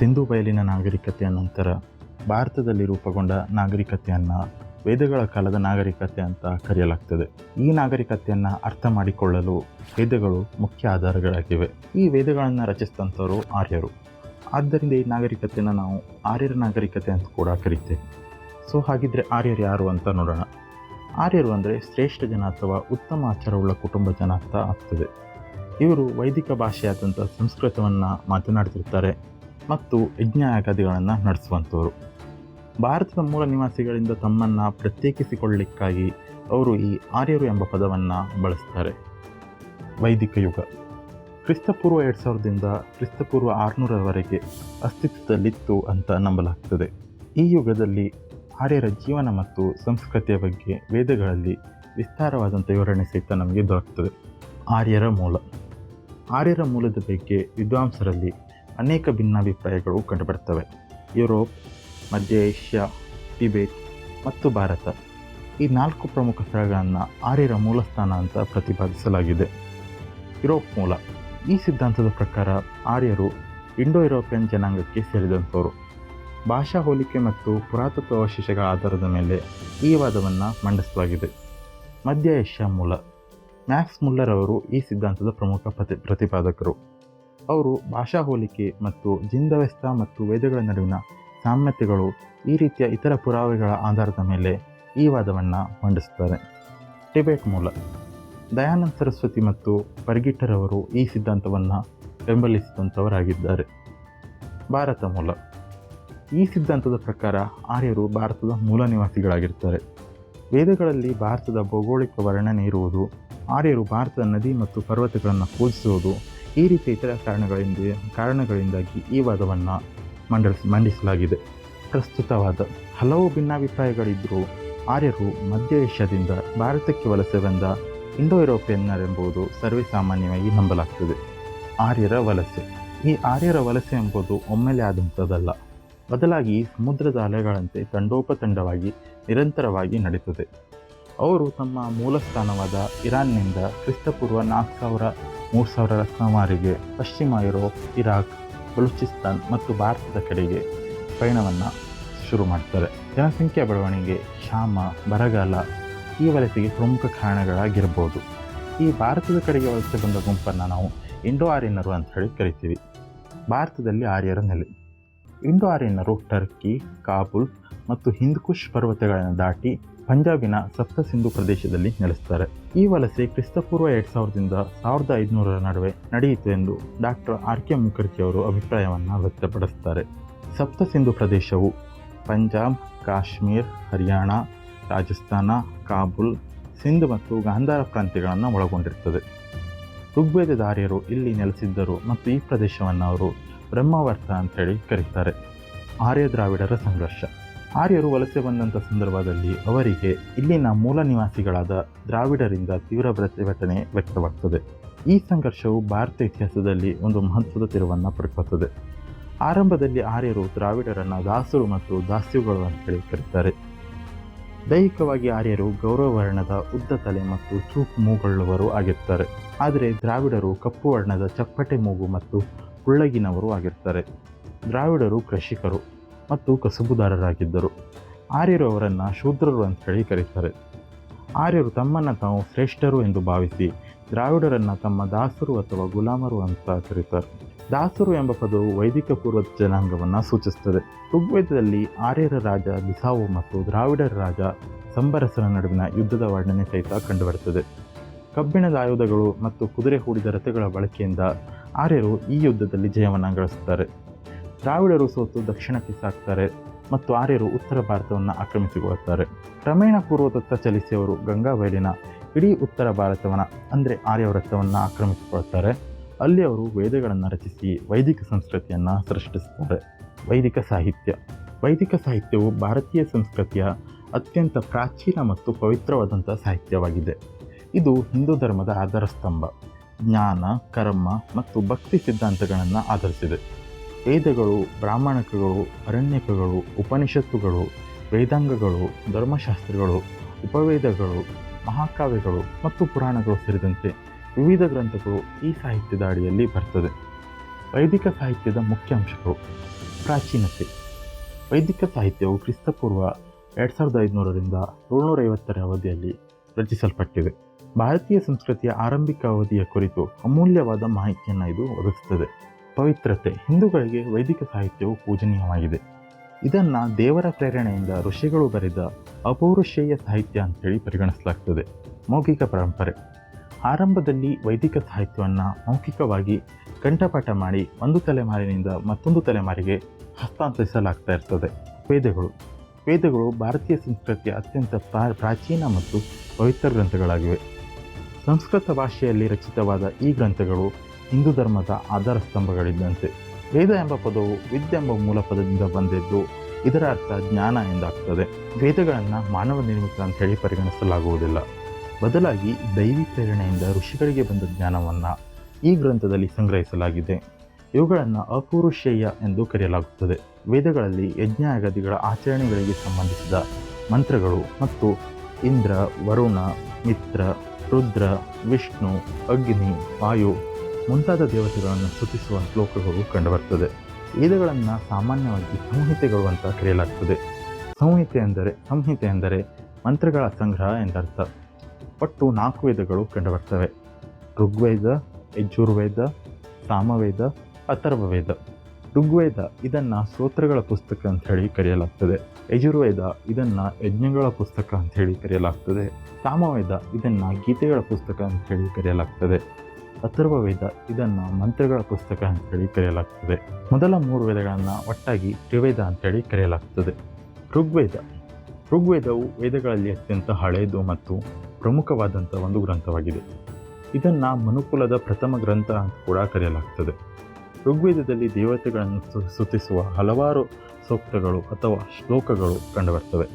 ಸಿಂಧು ಬಯಲಿನ ನಾಗರಿಕತೆಯ ನಂತರ ಭಾರತದಲ್ಲಿ ರೂಪುಗೊಂಡ ನಾಗರಿಕತೆಯನ್ನು ವೇದಗಳ ಕಾಲದ ನಾಗರಿಕತೆ ಅಂತ ಕರೆಯಲಾಗ್ತದೆ. ಈ ನಾಗರಿಕತೆಯನ್ನು ಅರ್ಥ ಮಾಡಿಕೊಳ್ಳಲು ವೇದಗಳು ಮುಖ್ಯ ಆಧಾರಗಳಾಗಿವೆ. ಈ ವೇದಗಳನ್ನು ರಚಿಸಿದಂಥವರು ಆರ್ಯರು. ಆದ್ದರಿಂದ ಈ ನಾಗರಿಕತೆಯನ್ನು ನಾವು ಆರ್ಯರ ನಾಗರಿಕತೆ ಅಂತ ಕೂಡ ಕರಿತೇವೆ. ಸೊ, ಹಾಗಿದ್ರೆ ಆರ್ಯರು ಯಾರು ಅಂತ ನೋಡೋಣ. ಆರ್ಯರು ಅಂದರೆ ಶ್ರೇಷ್ಠ ಜನ ಅಥವಾ ಉತ್ತಮ ಆಚಾರವುಳ್ಳ ಕುಟುಂಬ ಜನ ಅಂತ ಆಗ್ತದೆ. ಇವರು ವೈದಿಕ ಭಾಷೆಯಾದಂಥ ಸಂಸ್ಕೃತವನ್ನು ಮಾತನಾಡ್ತಿರ್ತಾರೆ. ಮತ್ತು ಯಜ್ಞಯಾಗಾದಿಗಳನ್ನು ನಡೆಸುವಂಥವರು ಭಾರತದ ಮೂಲ ನಿವಾಸಿಗಳಿಂದ ತಮ್ಮನ್ನು ಪ್ರತ್ಯೇಕಿಸಿಕೊಳ್ಳಲಿಕ್ಕಾಗಿ ಅವರು ಈ ಆರ್ಯರು ಎಂಬ ಪದವನ್ನು ಬಳಸ್ತಾರೆ. ವೈದಿಕ ಯುಗ. ಕ್ರಿಸ್ತಪೂರ್ವ ಎರಡು ಸಾವಿರದಿಂದ ಕ್ರಿಸ್ತಪೂರ್ವ ಆರುನೂರವರೆಗೆ ಅಸ್ತಿತ್ವದಲ್ಲಿತ್ತು ಅಂತ ನಂಬಲಾಗ್ತದೆ. ಈ ಯುಗದಲ್ಲಿ ಆರ್ಯರ ಜೀವನ ಮತ್ತು ಸಂಸ್ಕೃತಿಯ ಬಗ್ಗೆ ವೇದಗಳಲ್ಲಿ ವಿಸ್ತಾರವಾದಂಥ ವಿವರಣೆ ಸಹಿತ ನಮಗೆ ದೊರಕ್ತದೆ. ಆರ್ಯರ ಮೂಲ. ಆರ್ಯರ ಮೂಲದ ಬಗ್ಗೆ ವಿದ್ವಾಂಸರಲ್ಲಿ ಅನೇಕ ಭಿನ್ನಾಭಿಪ್ರಾಯಗಳು ಕಂಡುಬರ್ತವೆ. ಯುರೋಪ್, ಮಧ್ಯ ಏಷ್ಯಾ, ಟಿಬೇಟ್ ಮತ್ತು ಭಾರತ. ಈ ನಾಲ್ಕು ಪ್ರಮುಖ ಸ್ಥಳಗಳನ್ನು ಆರ್ಯರ ಮೂಲಸ್ಥಾನ ಅಂತ ಪ್ರತಿಪಾದಿಸಲಾಗಿದೆ. ಯುರೋಪ್ ಮೂಲ. ಈ ಸಿದ್ಧಾಂತದ ಪ್ರಕಾರ ಆರ್ಯರು ಇಂಡೋ ಯುರೋಪಿಯನ್ ಜನಾಂಗಕ್ಕೆ ಸೇರಿದಂಥವರು ಭಾಷಾ ಹೋಲಿಕೆ ಮತ್ತು ಪುರಾತತ್ವ ಅವಶೇಷಗಳ ಆಧಾರದ ಮೇಲೆ ಈ ವಾದವನ್ನು ಮಂಡಿಸಲಾಗಿದೆ. ಮಧ್ಯ ಏಷ್ಯಾ ಮೂಲ. ಮ್ಯಾಕ್ಸ್ ಮುಲ್ಲರ್ ಅವರು ಈ ಸಿದ್ಧಾಂತದ ಪ್ರಮುಖ ಪ್ರತಿ, ಪ್ರತಿಪಾದಕರು. ಅವರು ಭಾಷಾ ಹೋಲಿಕೆ ಮತ್ತು ಜಿಂದವ್ಯಸ್ತ ಮತ್ತು ವೇದಗಳ ನಡುವಿನ ಸಾಮ್ಯತೆಗಳು ಈ ರೀತಿಯ ಇತರ ಪುರಾವೆಗಳ ಆಧಾರದ ಮೇಲೆ ಈ ವಾದವನ್ನು ಮಂಡಿಸುತ್ತಾರೆ. ಟಿಬೇಟ್ ಮೂಲ. ದಯಾನಂದ ಸರಸ್ವತಿ ಮತ್ತು ಪರಿಗಿಟ್ಟರವರು ಈ ಸಿದ್ಧಾಂತವನ್ನು ಬೆಂಬಲಿಸಿದಂಥವರಾಗಿದ್ದಾರೆ ಭಾರತ ಮೂಲ. ಈ ಸಿದ್ಧಾಂತದ ಪ್ರಕಾರ ಆರ್ಯರು ಭಾರತದ ಮೂಲ ನಿವಾಸಿಗಳಾಗಿರ್ತಾರೆ ವೇದಗಳಲ್ಲಿ ಭಾರತದ ಭೌಗೋಳಿಕ ವರ್ಣನೆ ಇರುವುದು, ಆರ್ಯರು ಭಾರತದ ನದಿ ಮತ್ತು ಪರ್ವತಗಳನ್ನು ಪೂಜಿಸುವುದು ಈ ರೀತಿಯ ಇತರ ಕಾರಣಗಳಿಂದ, ಕಾರಣಗಳಿಂದಾಗಿ ಈ ವಾದವನ್ನು ಮಂಡಿಸ್ ಮಂಡಿಸಲಾಗಿದೆ. ಪ್ರಸ್ತುತವಾದ ಹಲವು ಭಿನ್ನಾಭಿಪ್ರಾಯಗಳಿದ್ದರೂ ಆರ್ಯರು ಮಧ್ಯ ಏಷ್ಯಾದಿಂದ ಭಾರತಕ್ಕೆ ವಲಸೆ ಬಂದ ಇಂಡೋ ಯುರೋಪಿಯನ್ನರೆಂಬುದು ಸರ್ವೇ ಸಾಮಾನ್ಯವಾಗಿ ನಂಬಲಾಗ್ತದೆ. ಆರ್ಯರ ವಲಸೆ. ಈ ಆರ್ಯರ ವಲಸೆ ಎಂಬುದು ಒಮ್ಮೆಲೆ ಆದಂಥದ್ದಲ್ಲ. ಬದಲಾಗಿ ಸಮುದ್ರದ ಅಲೆಗಳಂತೆ ತಂಡೋಪತಂಡವಾಗಿ ನಿರಂತರವಾಗಿ ನಡೀತದೆ. ಅವರು ತಮ್ಮ ಮೂಲ ಸ್ಥಾನವಾದ ಇರಾನ್ನಿಂದ ಕ್ರಿಸ್ತಪೂರ್ವ ನಾಲ್ಕು ಸಾವಿರ ಮೂರು ಸಾವಿರ ಸುಮಾರಿಗೆ ಪಶ್ಚಿಮ ಯುರೋಪ್, ಇರಾಕ್, ಬಲೂಚಿಸ್ತಾನ್ ಮತ್ತು ಭಾರತದ ಕಡೆಗೆ ಪಯಣವನ್ನು ಶುರು ಮಾಡ್ತಾರೆ. ಜನಸಂಖ್ಯಾ ಬೆಳವಣಿಗೆ, ಕ್ಷಾಮ, ಬರಗಾಲ ಈ ವಲಸೆಗೆ ಪ್ರಮುಖ ಕಾರಣಗಳಾಗಿರ್ಬೋದು. ಈ ಭಾರತದ ಕಡೆಗೆ ವಲಸೆ ಬಂದ ಗುಂಪನ್ನು ನಾವು ಇಂಡೋ ಆರ್ಯನರು ಅಂತ ಹೇಳಿ ಕರಿತೀವಿ. ಭಾರತದಲ್ಲಿ ಆರ್ಯರ ನೆಲೆ. ಇಂಡೋ ಆರ್ಯನರು ಟರ್ಕಿ, ಕಾಬುಲ್ ಮತ್ತು ಹಿಂದ್ಕುಷ್ ಪರ್ವತಗಳನ್ನು ದಾಟಿ ಪಂಜಾಬಿನ ಸಪ್ತ ಸಿಂಧು ಪ್ರದೇಶದಲ್ಲಿ ನೆಲೆಸ್ತಾರೆ ಈ ವಲಸೆ ಕ್ರಿಸ್ತಪೂರ್ವ ಎರಡು ಸಾವಿರದಿಂದ ಸಾವಿರದ ಐದುನೂರರ ನಡುವೆ ನಡೆಯಿತು ಎಂದು ಡಾಕ್ಟರ್ ಆರ್ ಕೆ ಮುಖರ್ಜಿ ಅವರು ಅಭಿಪ್ರಾಯವನ್ನು ವ್ಯಕ್ತಪಡಿಸುತ್ತಾರೆ. ಸಪ್ತ ಸಿಂಧು ಪ್ರದೇಶವು ಪಂಜಾಬ್, ಕಾಶ್ಮೀರ್, ಹರಿಯಾಣ, ರಾಜಸ್ಥಾನ, ಕಾಬುಲ್, ಸಿಂಧ್ ಮತ್ತು ಗಾಂಧಾರ ಪ್ರಾಂತ್ಯಗಳನ್ನು ಒಳಗೊಂಡಿರುತ್ತದೆ. ಋಗ್ವೇದಧಾರ್ಯರು ಇಲ್ಲಿ ನೆಲೆಸಿದ್ದರು ಮತ್ತು ಈ ಪ್ರದೇಶವನ್ನು ಅವರು ಬ್ರಹ್ಮಾವರ್ತ ಅಂತೇಳಿ ಕರೀತಾರೆ. ಆರ್ಯ ದ್ರಾವಿಡರ ಸಂಘರ್ಷ. ಆರ್ಯರು ವಲಸೆ ಬಂದಂಥ ಸಂದರ್ಭದಲ್ಲಿ ಅವರಿಗೆ ಇಲ್ಲಿನ ಮೂಲ ನಿವಾಸಿಗಳಾದ ದ್ರಾವಿಡರಿಂದ ತೀವ್ರ ಪ್ರತಿಭಟನೆ ವ್ಯಕ್ತವಾಗ್ತದೆ. ಈ ಸಂಘರ್ಷವು ಭಾರತ ಇತಿಹಾಸದಲ್ಲಿ ಒಂದು ಮಹತ್ವದ ತಿರುವನ್ನು ಪಡ್ಕೊಳ್ತದೆ ಆರಂಭದಲ್ಲಿ ಆರ್ಯರು ದ್ರಾವಿಡರನ್ನು ದಾಸರು ಮತ್ತು ದಾಸ್ಯುಗಳು ಅಂತೇಳಿ ಕರೀತಾರೆ. ದೈಹಿಕವಾಗಿ ಆರ್ಯರು ಗೌರವ ವರ್ಣದ ಉದ್ದ ತಲೆ ಮತ್ತು ಚೂಪು ಮೂಗುಳ್ಳವರು ಆಗಿರ್ತಾರೆ. ಆದರೆ ದ್ರಾವಿಡರು ಕಪ್ಪು ವರ್ಣದ ಚಪ್ಪಟೆ ಮೂಗು ಮತ್ತು ಕುಳ್ಳಗಿನವರು ಆಗಿರ್ತಾರೆ. ದ್ರಾವಿಡರು ಕೃಷಿಕರು. ಮತ್ತು ಕಸುಬುದಾರರಾಗಿದ್ದರು. ಆರ್ಯರು ಅವರನ್ನು ಶೂದ್ರರು ಅಂತ ಹೇಳಿ ಕರೀತಾರೆ. ಆರ್ಯರು ತಮ್ಮನ್ನು ತಾವು ಶ್ರೇಷ್ಠರು ಎಂದು ಭಾವಿಸಿ ದ್ರಾವಿಡರನ್ನು ತಮ್ಮ ದಾಸರು ಅಥವಾ ಗುಲಾಮರು ಅಂತ ಕರೀತಾರೆ. ದಾಸರು ಎಂಬ ಪದವು ವೈದಿಕ ಪೂರ್ವ ಜನಾಂಗವನ್ನು ಸೂಚಿಸುತ್ತದೆ. ಋಗ್ವೇದದಲ್ಲಿ ಆರ್ಯರ ರಾಜ ಬಿಸಾವು ಮತ್ತು ದ್ರಾವಿಡರ ರಾಜ ಸಂಬರಸರ ನಡುವಿನ ಯುದ್ಧದ ವರ್ಣನೆ ಸಹಿತ ಕಂಡುಬರುತ್ತದೆ. ಕಬ್ಬಿಣದ ಆಯುಧಗಳು ಮತ್ತು ಕುದುರೆ ಹೂಡಿದ ರಥಗಳ ಬಳಕೆಯಿಂದ ಆರ್ಯರು ಈ ಯುದ್ಧದಲ್ಲಿ ಜಯವನ್ನು ಗಳಿಸುತ್ತಾರೆ. ದ್ರಾವಿಡರು ಸೋತು ದಕ್ಷಿಣಕ್ಕೆ ಸಾಕ್ತಾರೆ ಮತ್ತು ಆರ್ಯರು ಉತ್ತರ ಭಾರತವನ್ನು ಆಕ್ರಮಿಸಿಕೊಳ್ಳುತ್ತಾರೆ. ಕ್ರಮೇಣ ಪೂರ್ವದತ್ತ ಚಲಿಸಿಯವರು ಗಂಗಾವೈಲಿನ ಇಡೀ ಉತ್ತರ ಭಾರತವನ್ನು, ಅಂದರೆ ಆರ್ಯವೃತ್ತವನ್ನು ಆಕ್ರಮಿಸಿಕೊಳ್ಳುತ್ತಾರೆ. ಅಲ್ಲಿ ಅವರು ವೇದಗಳನ್ನು ರಚಿಸಿ ವೈದಿಕ ಸಂಸ್ಕೃತಿಯನ್ನು ಸೃಷ್ಟಿಸುತ್ತಾರೆ. ವೈದಿಕ ಸಾಹಿತ್ಯ. ವೈದಿಕ ಸಾಹಿತ್ಯವು ಭಾರತೀಯ ಸಂಸ್ಕೃತಿಯ ಅತ್ಯಂತ ಪ್ರಾಚೀನ ಮತ್ತು ಪವಿತ್ರವಾದಂಥ ಸಾಹಿತ್ಯವಾಗಿದೆ. ಇದು ಹಿಂದೂ ಧರ್ಮದ ಆಧಾರ ಸ್ತಂಭ ಜ್ಞಾನ, ಕರ್ಮ ಮತ್ತು ಭಕ್ತಿ ಸಿದ್ಧಾಂತಗಳನ್ನು ಆಧರಿಸಿದೆ. ವೇದಗಳು, ಬ್ರಾಹ್ಮಣಕಗಳು, ಅರಣ್ಯಕಗಳು, ಉಪನಿಷತ್ತುಗಳು, ವೇದಾಂಗಗಳು, ಧರ್ಮಶಾಸ್ತ್ರಗಳು, ಉಪವೇದಗಳು, ಮಹಾಕಾವ್ಯಗಳು ಮತ್ತು ಪುರಾಣಗಳು ಸೇರಿದಂತೆ ವಿವಿಧ ಗ್ರಂಥಗಳು ಈ ಸಾಹಿತ್ಯದ ಅಡಿಯಲ್ಲಿ ಬರ್ತದೆ. ವೈದಿಕ ಸಾಹಿತ್ಯದ ಮುಖ್ಯ ಅಂಶಗಳು. ಪ್ರಾಚೀನತೆ. ವೈದಿಕ ಸಾಹಿತ್ಯವು ಕ್ರಿಸ್ತಪೂರ್ವ ಎರಡು ಸಾವಿರದ ಐದುನೂರರಿಂದ ಏಳ್ನೂರೈವತ್ತರ ಅವಧಿಯಲ್ಲಿ ರಚಿಸಲ್ಪಟ್ಟಿದೆ ಭಾರತೀಯ ಸಂಸ್ಕೃತಿಯ ಆರಂಭಿಕ ಅವಧಿಯ ಕುರಿತು ಅಮೂಲ್ಯವಾದ ಮಾಹಿತಿಯನ್ನು ಇದು ಒದಗಿಸುತ್ತದೆ ಪವಿತ್ರತೆ, ಹಿಂದೂಗಳಿಗೆ ವೈದಿಕ ಸಾಹಿತ್ಯವು ಪೂಜನೀಯವಾಗಿದೆ. ಇದನ್ನು ದೇವರ ಪ್ರೇರಣೆಯಿಂದ ಋಷಿಗಳು ಬರೆದ ಅಪೌರುಷೇಯ ಸಾಹಿತ್ಯ ಅಂತೇಳಿ ಪರಿಗಣಿಸಲಾಗ್ತದೆ. ಮೌಖಿಕ ಪರಂಪರೆ. ಆರಂಭದಲ್ಲಿ ವೈದಿಕ ಸಾಹಿತ್ಯವನ್ನು ಮೌಖಿಕವಾಗಿ ಕಂಠಪಾಠ ಮಾಡಿ ಒಂದು ತಲೆಮಾರಿನಿಂದ ಮತ್ತೊಂದು ತಲೆಮಾರಿಗೆ ಹಸ್ತಾಂತರಿಸಲಾಗ್ತಾ ಇರ್ತದೆ. ವೇದಗಳು. ವೇದಗಳು ಭಾರತೀಯ ಸಂಸ್ಕೃತಿಯ ಅತ್ಯಂತ ಪ್ರಾ- ಪ್ರಾಚೀನ ಮತ್ತು ಪವಿತ್ರ ಗ್ರಂಥಗಳಾಗಿವೆ. ಸಂಸ್ಕೃತ ಭಾಷೆಯಲ್ಲಿ ರಚಿತವಾದ ಈ ಗ್ರಂಥಗಳು ಹಿಂದೂ ಧರ್ಮದ ಆಧಾರ ಸ್ತಂಭಗಳಿದ್ದಂತೆ ವೇದ ಎಂಬ ಪದವು ವಿದ್ಯೆ ಎಂಬ ಮೂಲ ಪದದಿಂದ ಬಂದಿದ್ದು ಇದರ ಅರ್ಥ ಜ್ಞಾನ ಎಂದಾಗ್ತದೆ. ವೇದಗಳನ್ನು ಮಾನವ ನಿರ್ಮಿತ ಅಂತ ಹೇಳಿ ಪರಿಗಣಿಸಲಾಗುವುದಿಲ್ಲ. ಬದಲಾಗಿ ದೈವಿ ಪ್ರೇರಣೆಯಿಂದ ಋಷಿಗಳಿಗೆ ಬಂದ ಜ್ಞಾನವನ್ನು ಈ ಗ್ರಂಥದಲ್ಲಿ ಸಂಗ್ರಹಿಸಲಾಗಿದೆ. ಇವುಗಳನ್ನು ಅಪೌರುಷೇಯ ಎಂದು ಕರೆಯಲಾಗುತ್ತದೆ. ವೇದಗಳಲ್ಲಿ ಯಜ್ಞಾಗದಿಗಳ ಆಚರಣೆಗಳಿಗೆ ಸಂಬಂಧಿಸಿದ ಮಂತ್ರಗಳು ಮತ್ತು ಇಂದ್ರ, ವರುಣ, ಮಿತ್ರ, ರುದ್ರ, ವಿಷ್ಣು, ಅಗ್ನಿ, ವಾಯು ಮುಂತಾದ ದೇವತೆಗಳನ್ನು ಸ್ತುತಿಸುವ ಶ್ಲೋಕಗಳು ಕಂಡುಬರ್ತದೆ. ವೇದಗಳನ್ನು ಸಾಮಾನ್ಯವಾಗಿ ಸಂಹಿತೆಗಳು ಅಂತ ಕರೆಯಲಾಗ್ತದೆ. ಸಂಹಿತೆ ಎಂದರೆ ಸಂಹಿತೆ ಎಂದರೆ ಮಂತ್ರಗಳ ಸಂಗ್ರಹ ಎಂದರ್ಥ. ಒಟ್ಟು ನಾಲ್ಕು ವೇದಗಳು ಕಂಡುಬರ್ತವೆ. ಋಗ್ವೇದ, ಯಜುರ್ವೇದ, ಸಾಮವೇದ, ಅಥರ್ವವೇದ. ಋಗ್ವೇದ ಇದನ್ನು ಸ್ತೋತ್ರಗಳ ಪುಸ್ತಕ ಅಂತ ಹೇಳಿ ಕರೆಯಲಾಗ್ತದೆ. ಯಜುರ್ವೇದ ಇದನ್ನು ಯಜ್ಞಗಳ ಪುಸ್ತಕ ಅಂತ ಹೇಳಿ ಕರೆಯಲಾಗ್ತದೆ. ಸಾಮವೇದ ಇದನ್ನು ಗೀತೆಗಳ ಪುಸ್ತಕ ಅಂತ ಹೇಳಿ ಕರೆಯಲಾಗ್ತದೆ. ಅಥರ್ವವೇದ ಇದನ್ನು ಮಂತ್ರಗಳ ಪುಸ್ತಕ ಅಂತೇಳಿ ಕರೆಯಲಾಗ್ತದೆ. ಮೊದಲ ಮೂರು ವೇದಗಳನ್ನು ಒಟ್ಟಾಗಿ ತ್ರಿವೇದ ಅಂತೇಳಿ ಕರೆಯಲಾಗ್ತದೆ. ಋಗ್ವೇದ. ಋಗ್ವೇದವು ವೇದಗಳಲ್ಲಿ ಅತ್ಯಂತ ಹಳೆಯದು ಮತ್ತು ಪ್ರಮುಖವಾದಂಥ ಒಂದು ಗ್ರಂಥವಾಗಿದೆ. ಇದನ್ನು ಮನುಕುಲದ ಪ್ರಥಮ ಗ್ರಂಥ ಅಂತ ಕೂಡ ಕರೆಯಲಾಗ್ತದೆ. ಋಗ್ವೇದದಲ್ಲಿ ದೇವತೆಗಳನ್ನು ಸ್ತು- ಸ್ತುತಿಸುವ ಹಲವಾರು ಸೂಕ್ತಗಳು ಅಥವಾ ಶ್ಲೋಕಗಳು ಕಂಡುಬರ್ತವೆ.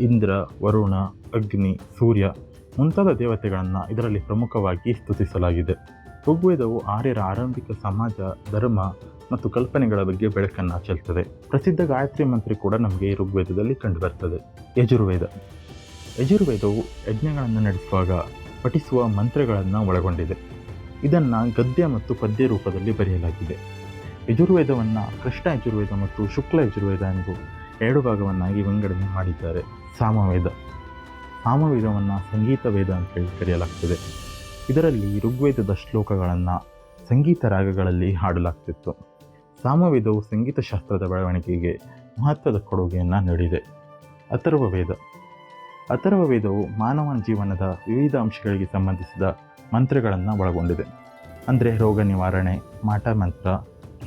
ಇಂದ್ರ, ವರುಣ, ಅಗ್ನಿ, ಸೂರ್ಯ ಮುಂತಾದ ದೇವತೆಗಳನ್ನು ಇದರಲ್ಲಿ ಪ್ರಮುಖವಾಗಿ ಸ್ತುತಿಸಲಾಗಿದೆ. ಋಗ್ವೇದವು ಆರ್ಯರ ಆರಂಭಿಕ ಸಮಾಜ, ಧರ್ಮ ಮತ್ತು ಕಲ್ಪನೆಗಳ ಬಗ್ಗೆ ಬೆಳಕನ್ನು ಚೆಲ್ತದೆ ಪ್ರಸಿದ್ಧ ಗಾಯತ್ರಿ ಮಂತ್ರಿ ಕೂಡ ನಮಗೆ ಈ ಋಗ್ವೇದದಲ್ಲಿ ಕಂಡುಬರ್ತದೆ. ಯಜುರ್ವೇದ. ಯಜುರ್ವೇದವು ಯಜ್ಞಗಳನ್ನು ನಡೆಸುವಾಗ ಪಠಿಸುವ ಮಂತ್ರಗಳನ್ನು ಒಳಗೊಂಡಿದೆ. ಇದನ್ನು ಗದ್ಯ ಮತ್ತು ಪದ್ಯ ರೂಪದಲ್ಲಿ ಬರೆಯಲಾಗಿದೆ. ಯಜುರ್ವೇದವನ್ನು ಕೃಷ್ಣ ಯಜುರ್ವೇದ ಮತ್ತು ಶುಕ್ಲ ಯಜುರ್ವೇದ ಎಂದು ಎರಡು ಭಾಗವನ್ನಾಗಿ ವಿಂಗಡಣೆ ಮಾಡಿದ್ದಾರೆ. ಸಾಮವೇದ. ಸಾಮವೇದವನ್ನು ಸಂಗೀತ ವೇದ ಅಂತ ಹೇಳಿ ಕರೆಯಲಾಗ್ತದೆ. ಇದರಲ್ಲಿ ಋಗ್ವೇದದ ಶ್ಲೋಕಗಳನ್ನು ಸಂಗೀತ ರಾಗಗಳಲ್ಲಿ ಹಾಡಲಾಗ್ತಿತ್ತು. ಸಾಮವೇದವು ಸಂಗೀತ ಶಾಸ್ತ್ರದ ಬೆಳವಣಿಗೆಗೆ ಮಹತ್ವದ ಕೊಡುಗೆಯನ್ನು ನೀಡಿದೆ. ಅಥರ್ವ ವೇದ. ಅಥರ್ವ ವೇದವು ಮಾನವನ ಜೀವನದ ವಿವಿಧ ಅಂಶಗಳಿಗೆ ಸಂಬಂಧಿಸಿದ ಮಂತ್ರಗಳನ್ನು ಒಳಗೊಂಡಿದೆ. ಅಂದರೆ ರೋಗ ನಿವಾರಣೆ, ಮಾಟ ಮಂತ್ರ,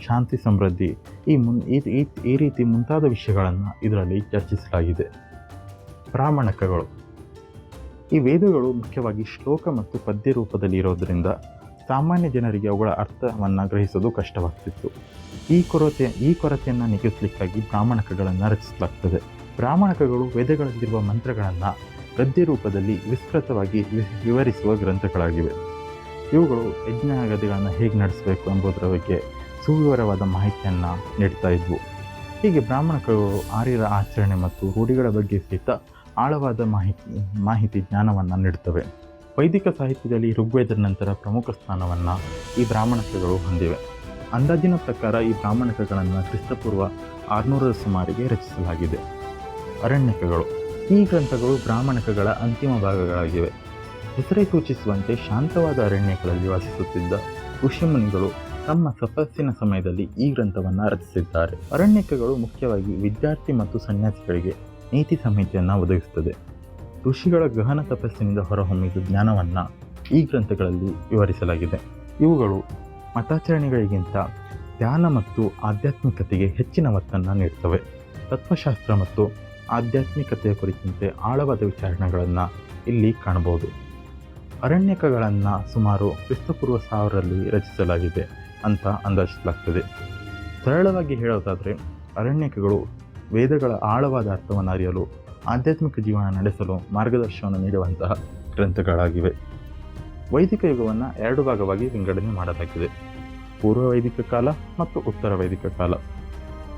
ಶಾಂತಿ ಸಮೃದ್ಧಿ ಈ ಮುನ್ ಈ- ರೀತಿ ಮುಂತಾದ ವಿಷಯಗಳನ್ನು ಇದರಲ್ಲಿ ಚರ್ಚಿಸಲಾಗಿದೆ. ಬ್ರಾಹ್ಮಣಕಗಳು ಈ ವೇದಗಳು ಮುಖ್ಯವಾಗಿ ಶ್ಲೋಕ ಮತ್ತು ಪದ್ಯ ರೂಪದಲ್ಲಿ ಇರೋದರಿಂದ ಸಾಮಾನ್ಯ ಜನರಿಗೆ ಅವುಗಳ ಅರ್ಥವನ್ನು ಗ್ರಹಿಸೋದು ಕಷ್ಟವಾಗ್ತಿತ್ತು. ಈ ಕೊರತೆ, ಈ ಕೊರತೆಯನ್ನು ನಿಗಿಸಲಿಕ್ಕಾಗಿ ಬ್ರಾಹ್ಮಣಕಗಳನ್ನು ರಚಿಸಲಾಗ್ತದೆ. ಬ್ರಾಹ್ಮಣಕಗಳು ವೇದಗಳಲ್ಲಿರುವ ಮಂತ್ರಗಳನ್ನು ಗದ್ಯ ರೂಪದಲ್ಲಿ ವಿಸ್ತೃತವಾಗಿ ವಿವರಿಸುವ ಗ್ರಂಥಗಳಾಗಿವೆ. ಇವುಗಳು ಯಜ್ಞಾಗದಿಗಳನ್ನು ಹೇಗೆ ನಡೆಸಬೇಕು ಎಂಬುದರ ಬಗ್ಗೆ ಸುವಿವರವಾದ ಮಾಹಿತಿಯನ್ನು ನೀಡ್ತಾ ಇದ್ವು. ಹೀಗೆ ಬ್ರಾಹ್ಮಣಕಗಳು ಆರ್ಯರ ಆಚರಣೆ ಮತ್ತು ರೂಢಿಗಳ ಬಗ್ಗೆ ಸಹಿತ ಆಳವಾದ ಮಾಹಿತಿ ಮಾಹಿತಿ ಜ್ಞಾನವನ್ನು ನೀಡುತ್ತವೆ ವೈದಿಕ ಸಾಹಿತ್ಯದಲ್ಲಿ ಋಗ್ವೇದದ ನಂತರ ಪ್ರಮುಖ ಸ್ಥಾನವನ್ನು ಈ ಬ್ರಾಹ್ಮಣಕಗಳು ಹೊಂದಿವೆ. ಅಂದಾಜಿನ ಪ್ರಕಾರ ಈ ಬ್ರಾಹ್ಮಣಕಗಳನ್ನು ಕ್ರಿಸ್ತಪೂರ್ವ ಆರುನೂರರ ಸುಮಾರಿಗೆ ರಚಿಸಲಾಗಿದೆ. ಅರಣ್ಯಕಗಳು. ಈ ಗ್ರಂಥಗಳು ಬ್ರಾಹ್ಮಣಕಗಳ ಅಂತಿಮ ಭಾಗಗಳಾಗಿವೆ. ಹೆಸರೇ ಸೂಚಿಸುವಂತೆ ಶಾಂತವಾದ ಅರಣ್ಯಗಳಲ್ಲಿ ವಾಸಿಸುತ್ತಿದ್ದ ಋಷಿಮುನಿಗಳು ತಮ್ಮ ಸಪಸ್ಸಿನ ಸಮಯದಲ್ಲಿ ಈ ಗ್ರಂಥವನ್ನು ರಚಿಸಿದ್ದಾರೆ. ಅರಣ್ಯಕಗಳು ಮುಖ್ಯವಾಗಿ ವಿದ್ಯಾರ್ಥಿ ಮತ್ತು ಸನ್ಯಾಸಿಗಳಿಗೆ ನೀತಿ ಸಂಹಿತೆಯನ್ನು ಒದಗಿಸುತ್ತದೆ. ಋಷಿಗಳ ಗಹನ ತಪಸ್ಸಿನಿಂದ ಹೊರಹೊಮ್ಮಿದ ಜ್ಞಾನವನ್ನು ಈ ಗ್ರಂಥಗಳಲ್ಲಿ ವಿವರಿಸಲಾಗಿದೆ. ಇವುಗಳು ಮತಾಚರಣೆಗಳಿಗಿಂತ ಧ್ಯಾನ ಮತ್ತು ಆಧ್ಯಾತ್ಮಿಕತೆಗೆ ಹೆಚ್ಚಿನ ಒತ್ತನ್ನು ನೀಡುತ್ತವೆ. ತತ್ವಶಾಸ್ತ್ರ ಮತ್ತು ಆಧ್ಯಾತ್ಮಿಕತೆಯ ಕುರಿತಂತೆ ಆಳವಾದ ವಿಚಾರಣೆಗಳನ್ನು ಇಲ್ಲಿ ಕಾಣಬಹುದು. ಅರಣ್ಯಕಗಳನ್ನು ಸುಮಾರು ಕ್ರಿಸ್ತಪೂರ್ವ ಸಾವಿರಲ್ಲಿ ರಚಿಸಲಾಗಿದೆ ಅಂತ ಅಂದಾಜಿಸಲಾಗ್ತದೆ. ಸರಳವಾಗಿ ಹೇಳೋದಾದರೆ, ಅರಣ್ಯಕಗಳು ವೇದಗಳ ಆಳವಾದ ಅರ್ಥವನ್ನು ಅರಿಯಲು ಆಧ್ಯಾತ್ಮಿಕ ಜೀವನ ನಡೆಸಲು ಮಾರ್ಗದರ್ಶನವನ್ನು ನೀಡುವಂತಹ ಗ್ರಂಥಗಳಾಗಿವೆ. ವೈದಿಕ ಯುಗವನ್ನು ಎರಡು ಭಾಗವಾಗಿ ವಿಂಗಡಣೆ ಮಾಡಲಾಗಿದೆ. ಪೂರ್ವ ವೈದಿಕ ಕಾಲ ಮತ್ತು ಉತ್ತರ ವೈದಿಕ ಕಾಲ.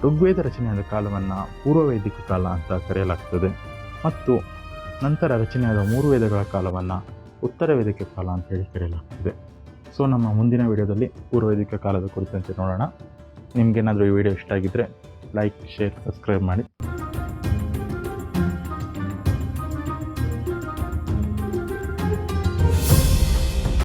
ಋಗ್ವೇದ ರಚನೆಯಾದ ಕಾಲವನ್ನು ಪೂರ್ವ ವೈದಿಕ ಕಾಲ ಅಂತ ಕರೆಯಲಾಗ್ತದೆ. ಮತ್ತು ನಂತರ ರಚನೆಯಾದ ಮೂರು ವೇದಗಳ ಕಾಲವನ್ನು ಉತ್ತರ ವೇದಿಕ ಕಾಲ ಅಂತ ಹೇಳಿ ಕರೆಯಲಾಗ್ತದೆ. ಸೊ, ನಮ್ಮ ಮುಂದಿನ ವಿಡಿಯೋದಲ್ಲಿ ಪೂರ್ವ ವೈದಿಕ ಕಾಲದ ಕುರಿತಂತೆ ನೋಡೋಣ. ನಿಮಗೇನಾದರೂ ಈ ವಿಡಿಯೋ ಇಷ್ಟ ಆಗಿದ್ದರೆ ಲೈಕ್ ಶೇರ್ ಸಬ್ಸ್ಕ್ರೈಬ್ ಮಾಡಿ.